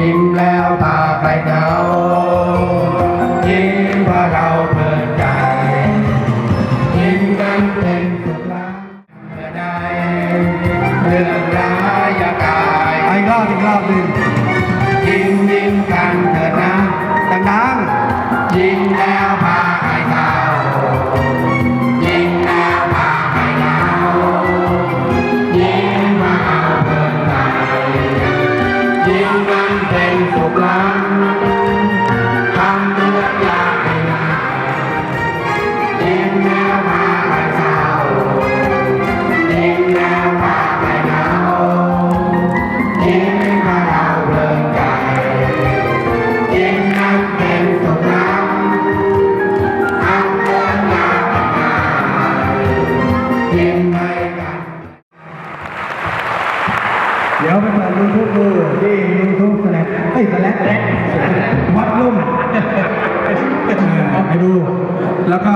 ยิ้มแล้วพาใครเหงายิ้มเพราะเราเพลินใจ ยิ้มนั้นเป็นสุขล้างเมื่อใดเรื่องร้ายอย่ากายไปอีกรอบอีกรอบหนึ่งยิ้มยิ้มกันเถิดนะดังยิ้มแล้วพา ยิ้มนั้นเป็นสุขล้ำทำเรื่องยากให้ง่ายยิ้มแล้วพาใครเศร้ายิ้มแล้วพาใครเหงายิ้มมาเอาเพลินใจยิ้มนั้นเป็นสุขล้ำทำเรื่องยากให้ง่ายยิ้มให้กันเดี๋ยวไปเปิดยูทูบดูที่ยูทูบแสลกเอ้ยแสลกวัดลุ่มเออ ให้ดู แล้วก็